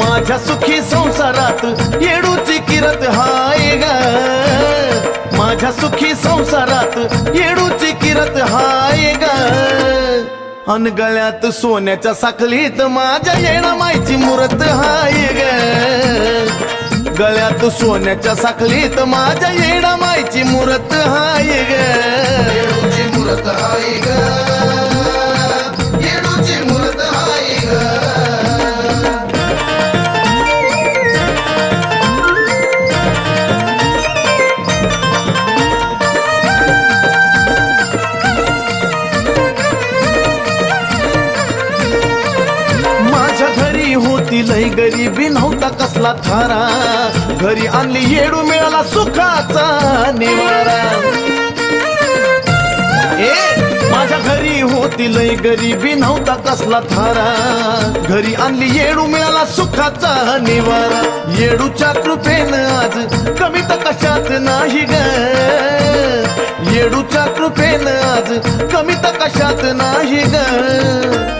माझ्या सुखी संसारात येडूची किरत हाय ग. माझ्या सुखी संसारात येडूची फिरत हाय ग. अन गळ्यात सोन्याच्या साखलीत माझ्या येणा मायची मुरत हाय ग. गळ्यात सोन्याच्या साखलीत माझ्या येणं मायची मुरत हाय ग. येडूची हाय ग. नव्हता थारा घरी आणली येडू मिळाला सुखाचा निवारा. ए माझ्या घरी होती लय गरीबी नव्हता कसला थारा. घरी आणली येडू मिळाला सुखाचा निवारा. येडूच्या कृपेनं आज कमी तर कशात नाही ग. येडूच्या कृपेनं आज कमी तर कशात नाही ग.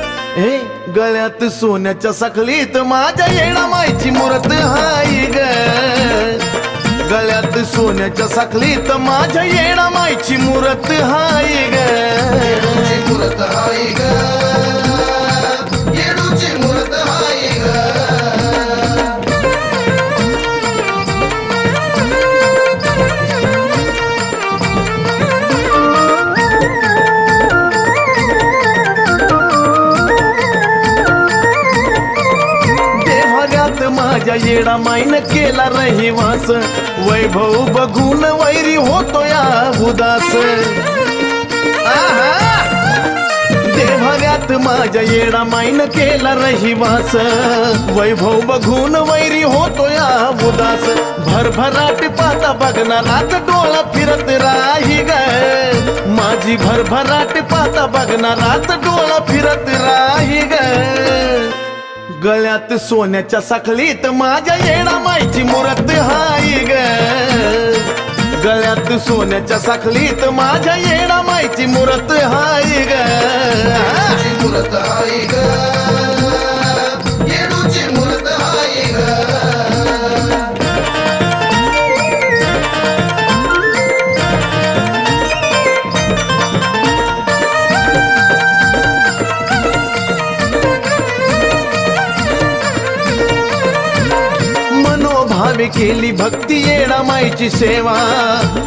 गळ्यात सोन्याच्या साखलीत माझ्या येणा मायची मूर्त हाय ग. गळ्यात सोन्याच्या साखलीत माझ्या येणा मायची मूर्त हाय ग. मूर्त हाय ग. माझ्या येडा माईन केला रहिवास। वैभव बघून वैरी होतो या उदास। आहा! देवाऱ्यात माझ्या येडा माईन केला रहिवास। वैभव बघून वैरी होतो या उदास। भरभराट पाता बघणारात डोळा फिरत राही ग। माझी भरभराट पाता बघणारात डोळा फिरत राही गळ्यात सोन्याच्या साखळीत माझ्या येणा मायची मुरत हाय ग. गळ्यात सोन्याच्या साखळीत माझ्या येणा मायची मुरत हाय ग. मुरत हाय ग. मनोभावे केली भक्ती येणा माईची सेवा.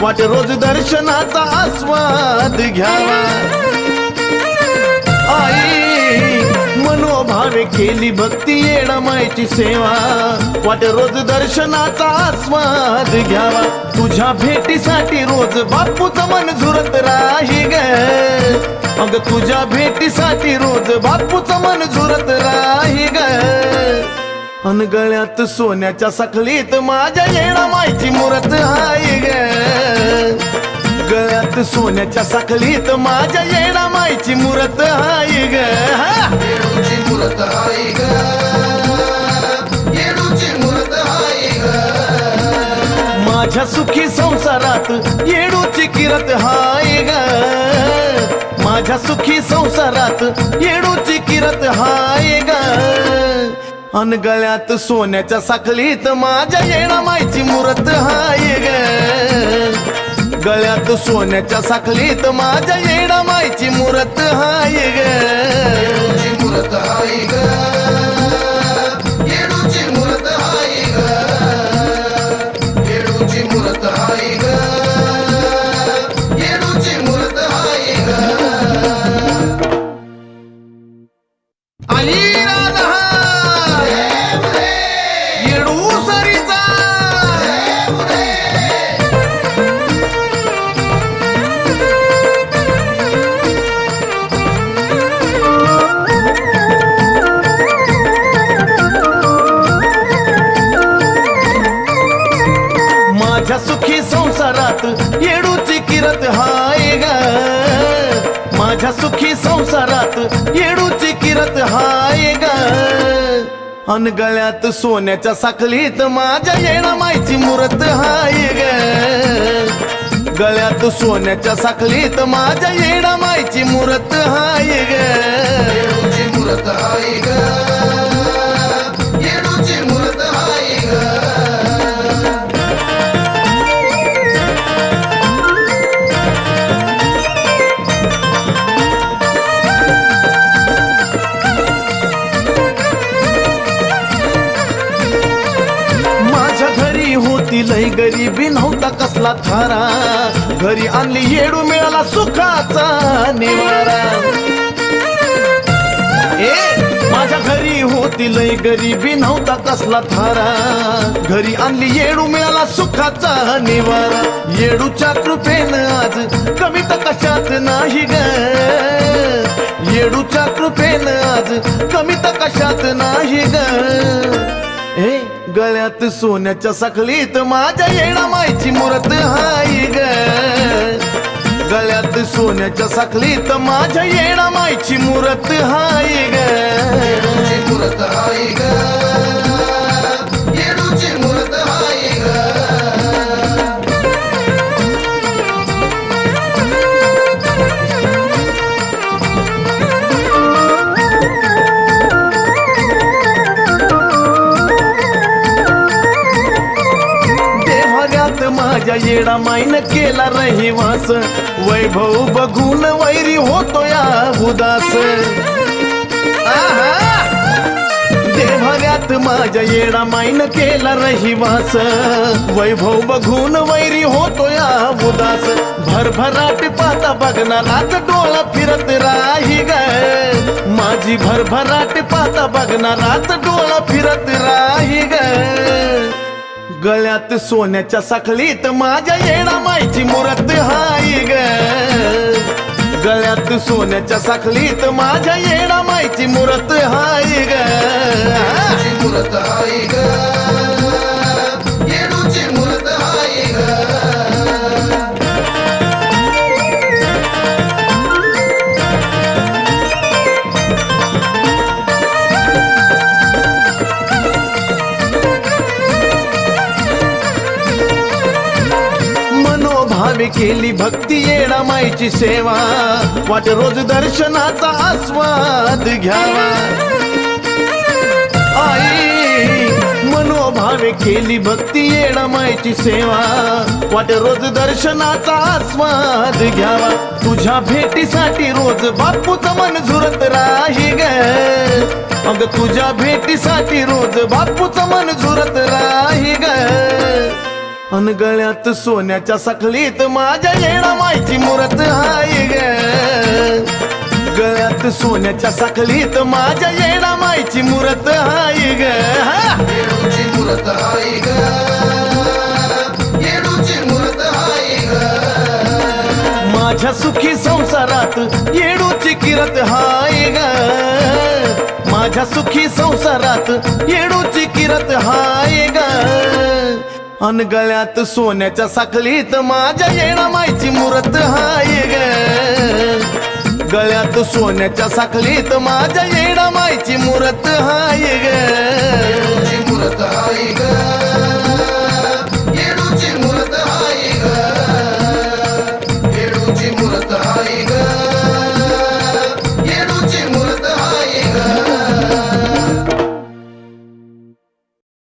वाट रोज दर्शनाचा आस्वाद घ्यावा. आई मनोभावे केली भक्ती येणा माईची सेवा. वाट रोज दर्शनाचा आस्वाद घ्यावा. तुझ्या भेटीसाठी रोज बापूचं मन झुरत राही ग. अग तुझ्या भेटीसाठी रोज बापूचं मन झुरत राही ग. अन गळ्यात सोन्याच्या सखलीत माझ्या येणा मायची मूर्त हाय ग. गळ्यात सोन्याच्या सखलीत माझ्या येणा मायची मूर्त ग. हाय ग. माझ्या सुखी संसारात येडूची किरत हाय ग. माझ्या सुखी संसारात येडूची किरत हाय ग. अन गळ्यात सोन्याच्या साखलीत माझ्या येणा मायची मूर्त हाय ग. गळ्यात सोन्याच्या साखलीत माझ्या येणा मायची मूर्त हाय ग. राधा! माझ्या सुखी संसारात येडूची किरत हाय ग. माझ्या सुखी संसारात येडूची किरत हाय ग. अन गळ्यात सोन्याच्या साखलीत माझ्या येणा मायची मुरत हाय ग. गळ्यात सोन्याच्या साखलीत माझ्या येणा मायची मुरत हाय ग. हाय ग. होता कसला थारा? घरी आणली येडू मिळाला सुखाचा निवारा. ए माझ्या घरी होती लय गरीबी नव्हता कसला थारा. घरी आणली येडू मिळाला सुखाचा निवारा. येडूच्या कृपेनं आज कमी तर कशात नाही ग. येडूच्या कृपेनं आज कमी तर कशात नाही ग. ए गळ्यात सोन्याच्या सखलीत माझ्या येणा मायची मुरत हाय ग. गळ्यात सोन्याच्या सखलीत माझ्या येणा मायची मुरत हाय ग. मुरत हाय ग. येडा माईन केला रहिवास? वैभव बघून वैरी होतो या उदास. आहा! देव्हाऱ्यात माझ्या येडा माईन केला रहिवास. वैभव बघून वैरी होतो या उदास. भरभराट पाता बघणारात डोळा फिरत राही ग. माझी भरभराट पाता बघणारात डोळा फिरत राही ग. गळ्यात सोन्याच्या साखळीत माझ्या येणा मायची मुरत हाय ग. गळ्यात सोन्याच्या साखळीत माझ्या येणा मायची मुरत हाय ग. मुरत हाय ग. मनोभावे केली भक्ती येणा माईची सेवा. वाट रोज दर्शनाचा आस्वाद घ्यावा. आई मनोभावे केली भक्ती येणा माईची सेवा. वाट रोज दर्शनाचा आस्वाद घ्यावा. तुझ्या भेटीसाठी रोज बापूचं मन झुरत राही ग. अग तुझ्या भेटीसाठी रोज बापूचं मन झुरत राही ग. अन गळ्यात सोन्याच्या सखलीत माझ्या येणा मायची मूर्त हाय ग. गळ्यात सोन्याच्या सखलीत माझ्या येणा मायची मूर्त हाय ग. हा! मूर्त हाय ग. माझ्या सुखी संसारात येडूची किरत हाय ग. माझ्या सुखी संसारात येडूची किरत हाय ग. अन गळ्यात सोन्याच्या साखलीत माझ्या येणा मायची मुरत हाय ग. गळ्यात सोन्याच्या साखलीत माझ्या येणा मायची मुरत हाय ग.